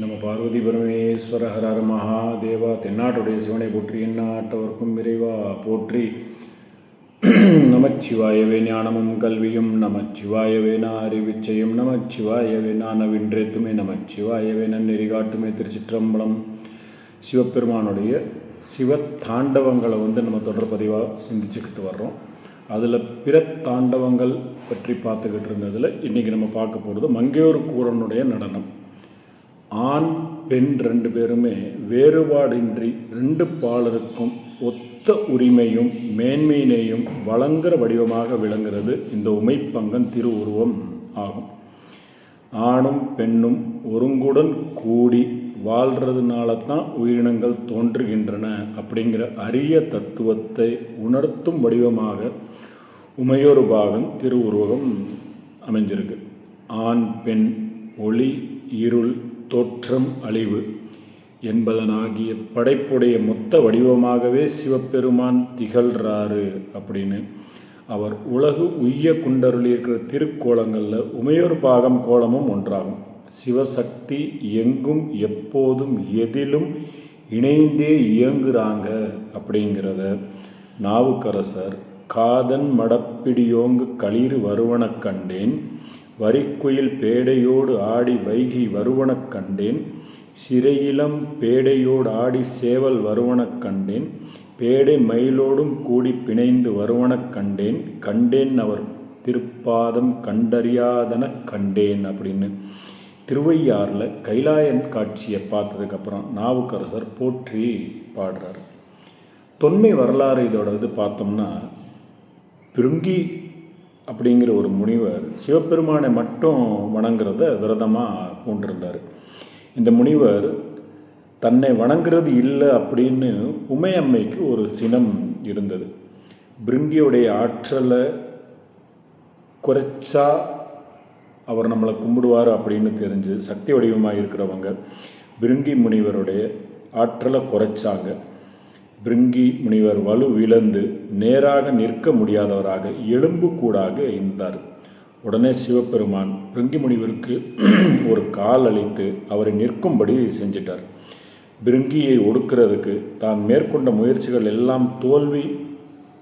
நம்ம பார்வதி பரமேஸ்வர ஹரர் மகாதேவா தென்னாட்டுடைய சிவனை போற்றி எந்நாட்டவர்க்கும் விரைவா போற்றி. நமச்சிவாயவே ஞானமும் கல்வியும் நமச்சிவாயவே நான் அறிவிச்சையும் நமச்சிவாயவே நான் நவின்றேத்துமே நமச்சிவாயவே நன்னெறி காட்டுமே திருச்சிற்றம்பலம். சிவபெருமானுடைய சிவ தாண்டவங்களை வந்து நம்ம தொடர் பதிவாக சிந்திச்சுக்கிட்டு வர்றோம். அதில் பிற தாண்டவங்கள் பற்றி பார்த்துக்கிட்டு இருந்ததில் இன்றைக்கி நம்ம பார்க்க போகிறது மங்கையூர் கூரனுடைய நடனம். ஆண் பெண் ரெண்டு பேருமே வேறுபாடின்றி ரெண்டு பாலருக்கும் ஒத்த உரிமையும் மேன்மையினையும் வழங்குற வடிவமாக விளங்குறது இந்த உமைப்பங்கன் திருவுருவம் ஆகும். ஆணும் பெண்ணும் ஒருங்குடன் கூடி வாழ்கிறதுனால தான் உயிரினங்கள் தோன்றுகின்றன அப்படிங்கிற அரிய தத்துவத்தை உணர்த்தும் வடிவமாக உமையொரு பாகம் திருவுருவகம் அமைஞ்சிருக்கு. ஆண் பெண் ஒளி இருள் தோற்றம் அழிவு என்பதனாகிய படைப்புடைய மொத்த வடிவமாகவே சிவபெருமான் திகழ்கிறாரு அப்படின்னு அவர் உலகு உய்ய குண்டருளி இருக்கிற திருக்கோலங்களில் உமையொரு பாகம் கோலமும் ஒன்றாகும். சிவசக்தி எங்கும் எப்போதும் எதிலும் இணைந்தே இயங்குறாங்க அப்படிங்கிறத நாவுக்கரசர் காதன் மடப்பிடியோங்கு களிறு வருவனக் கண்டேன் வரிக்குயில் பேடையோடு ஆடி வைகி வருவனக் கண்டேன். சிறையிலம் பேடையோடு ஆடி சேவல் வருவனக் கண்டேன். பேடை மயிலோடும் கூடி பிணைந்து வருவனக் கண்டேன். கண்டேன் அவர் திருப்பாதம் கண்டறியாதன கண்டேன் அப்படின்னு. திருவையாறில் கைலாயன் காட்சியை பார்த்ததுக்கப்புறம் நாவுக்கரசர் போற்றி பாடுறார். தொன்மை வரலாறு இதோட இது பார்த்தோம்னா பிருங்கி அப்படிங்கிற ஒரு முனிவர் சிவபெருமானை மட்டும் வணங்குறத விரதமாக பூண்டிருந்தார் இந்த முனிவர் தன்னை வணங்குறது இல்லை அப்படின்னு உமையம்மைக்கு ஒரு சினம் இருந்தது. பிருங்கியுடைய ஆற்றலை குறைச்சா அவர் நம்மளை கும்பிடுவார் அப்படின்னு தெரிஞ்சு சக்தி வடிவமாக இருக்கிறவங்க பிருங்கி முனிவருடைய ஆற்றலை குறைச்சாங்க. பிருங்கி முனிவர் வலு நேராக நிற்க முடியாதவராக எலும்பு கூடாக இருந்தார் உடனே சிவபெருமான் பிருங்கி முனிவருக்கு ஒரு கால் அளித்து அவரை நிற்கும்படி செஞ்சிட்டார். பிருங்கியை ஒடுக்கிறதுக்கு தான் மேற்கொண்ட முயற்சிகள் எல்லாம் தோல்வி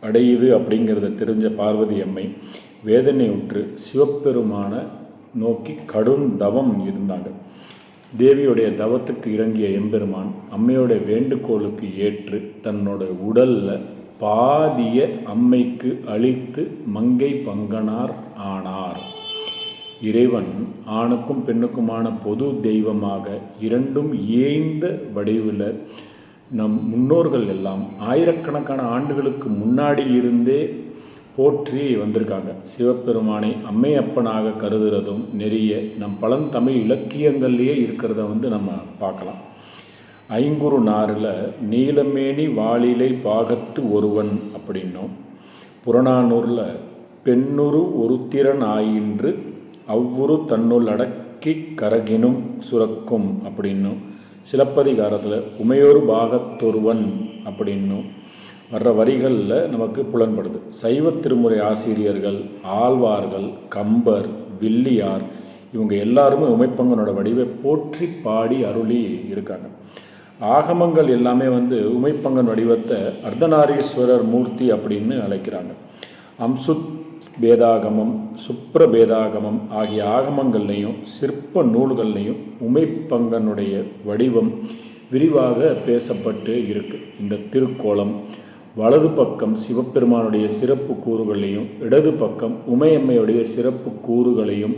அடையுது அப்படிங்கிறத தெரிஞ்ச பார்வதி அம்மை வேதனை உற்று சிவபெருமான நோக்கி கடும் தவம் இருந்தாங்க. தேவியுடைய தவத்துக்கு இறங்கிய எம்பெருமான் அம்மையோடைய வேண்டுகோளுக்கு ஏற்று தன்னோட உடல்ல பாதிய அம்மைக்கு அளித்து மங்கை பங்கனார் ஆனார். இறைவன் ஆணுக்கும் பெண்ணுக்குமான பொது தெய்வமாக இரண்டும் ஏய்ந்த வடிவில் நம் முன்னோர்கள் எல்லாம் ஆயிரக்கணக்கான ஆண்டுகளுக்கு முன்னாடி இருந்தே போற்றி வந்திருக்காங்க. சிவபெருமானை அம்மையப்பனாக கருதுறதும் நெறிய நம் பழந்தமிழ் இலக்கியங்கள்லேயே இருக்கிறத வந்து நம்ம பார்க்கலாம். ஐங்குறு நாரில் நீலமேனி வாளிலை பாகத்து ஒருவன் அப்படின்னும். புறநானூரில் பெண்ணுரு ஒருத்திறன் ஆயின்று அவ்வுரு தன்னுள் அடக்கி கரகினும் சுரக்கும் அப்படின்னும். சிலப்பதிகாரத்தில் உமையொரு பாகத்தொருவன் அப்படின்னும். வர்ற வரிகளில் நமக்கு புலன்படுது. சைவ திருமுறை ஆசிரியர்கள் ஆழ்வார்கள் கம்பர் வில்லியார் இவங்க எல்லாருமே உமைப்பங்கனோட வடிவை போற்றி பாடி அருளி இருக்காங்க. ஆகமங்கள் எல்லாமே வந்து உமைப்பங்கன் வடிவத்தை அர்த்தநாரீஸ்வரர் மூர்த்தி அப்படின்னு அழைக்கிறாங்க. அம்சுத் பேதாகமம் சுப்ர பேதாகமம் ஆகிய ஆகமங்கள்லையும் சிற்ப நூல்கள்லையும் உமைப்பங்கனுடைய வடிவம் விரிவாக பேசப்பட்டு இருக்கு. இந்த திருக்கோலம் வலது பக்கம் சிவபெருமானுடைய சிறப்பு கூறுகளையும் இடது பக்கம் உமையம்மையுடைய சிறப்பு கூறுகளையும்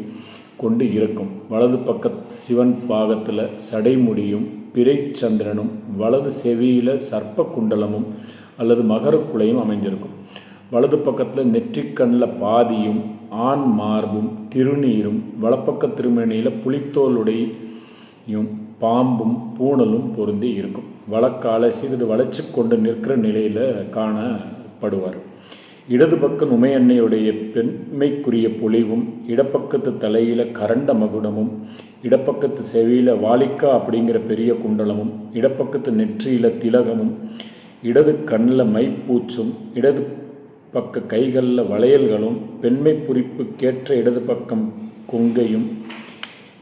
கொண்டு இருக்கும். வலது பக்க சிவன் பாகத்தில் சடைமுடியும் பிறைச்சந்திரனும் வலது செவியில் சர்ப்ப குண்டலமும் அல்லது மகரக்குலையும் அமைஞ்சிருக்கும் வலது பக்கத்தில் நெற்றிக்கண்ணில் பாதியும் ஆண் மார்பும் திருநீரும் வலப்பக்க திருமணியில் யும் பாம்பும் பூணலும் பொருந்தி இருக்கும். வழக்கால சிறிது வளைச்சு கொண்டு நிற்கிற நிலையில் காணப்படுவார். இடது பக்கம் உமையன்னையுடைய பெண்மைக்குரிய பொலிவும் இடப்பக்கத்து தலையில் கரண்ட மகுடமும் இடப்பக்கத்து செவியில் வாலிக்கா அப்படிங்கிற பெரிய குண்டலமும் இடப்பக்கத்து நெற்றியில் திலகமும் இடது கண்ணில் மைப்பூச்சும் இடது பக்க கைகளில் வளையல்களும் பெண்மை புரிப்புக்கேற்ற இடது பக்கம் கொங்கையும்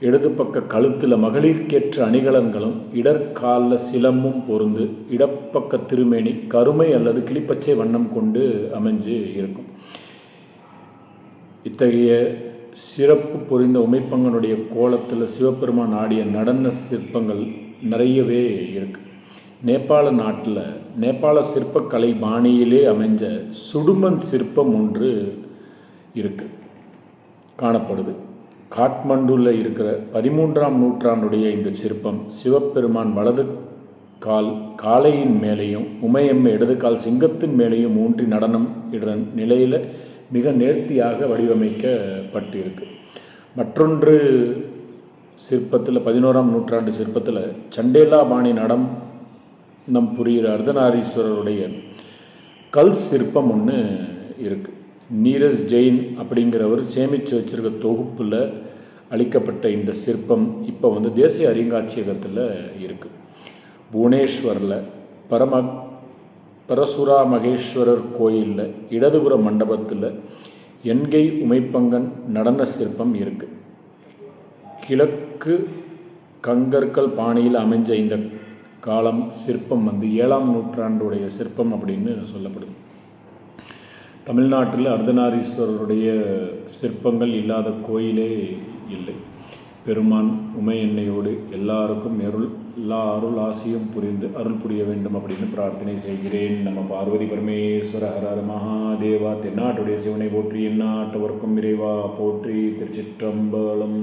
இடது பக்க கழுத்தில் மகளிர்க்கேற்ற அணிகலன்களும் இடர்கால சிலம்பும் பொருந்து இடப்பக்க திருமேனி கருமை அல்லது கிளிப்பச்சை வண்ணம் கொண்டு அமைஞ்சு இருக்கும். இத்தகைய சிறப்பு பொறிந்த உமைப்பங்கனுடைய கோலத்தில் சிவபெருமான் ஆடிய நடன சிற்பங்கள் நிறையவே இருக்கு. நேபாள நாட்டில் நேபாள சிற்பக்கலை பாணியிலே அமைஞ்ச சுடுமண் சிற்பம் ஒன்று இருக்கு காணப்படுது. காட்மண்டுல இருக்கிற பதிமூன்றாம் நூற்றாண்டுடைய இந்த சிற்பம் சிவபெருமான் வலது கால் காளையின் மேலேயும் உமையம்மை இடது கால் சிங்கத்தின் மேலேயும் ஊன்றி நடனம் இடுற நிலையில் மிக நேர்த்தியாக வடிவமைக்கப்பட்டிருக்கு. மற்றொன்று சிற்பத்தில் பதினோராம் நூற்றாண்டு சிற்பத்தில் சண்டேலா பாணி நடம் நம் புரிகிற அர்த்தநாரீஸ்வரருடைய கல் சிற்பம் ஒன்று இருக்குது நீரஜ் ஜெயின் அப்படிங்கிறவர் சேமித்து வச்சிருக்க தொகுப்பில் அளிக்கப்பட்ட இந்த சிற்பம் இப்போ வந்து தேசிய அருங்காட்சியகத்தில் இருக்குது புவனேஸ்வரில் பரம பரசுரா மகேஸ்வரர் கோயிலில் இடதுபுற மண்டபத்தில் என்கை உமைப்பங்கன் நடன சிற்பம் இருக்குது கிழக்கு கங்கற்கள் பாணியில் அமைஞ்ச இந்த காலம் சிற்பம் வந்து ஏழாம் நூற்றாண்டுடைய சிற்பம் அப்படின்னு சொல்லப்படுது. தமிழ்நாட்டில் அர்த்தநாரீஸ்வரருடைய சிற்பங்கள் இல்லாத கோயிலே இல்லை. பெருமான் உமை எண்ணெயோடு எல்லாருக்கும் அருள் எல்லா அருள் ஆசியும் புரிந்து அருள் புரிய வேண்டும் அப்படின்னு பிரார்த்தனை செய்கிறேன். நம்ம பார்வதி பரமேஸ்வர ஹரர் மகாதேவா தென்னாட்டுடைய சிவனை போற்றி எந்நாட்டவர்க்கும் இறைவா போற்றி திருச்சிற்றம்பலம்.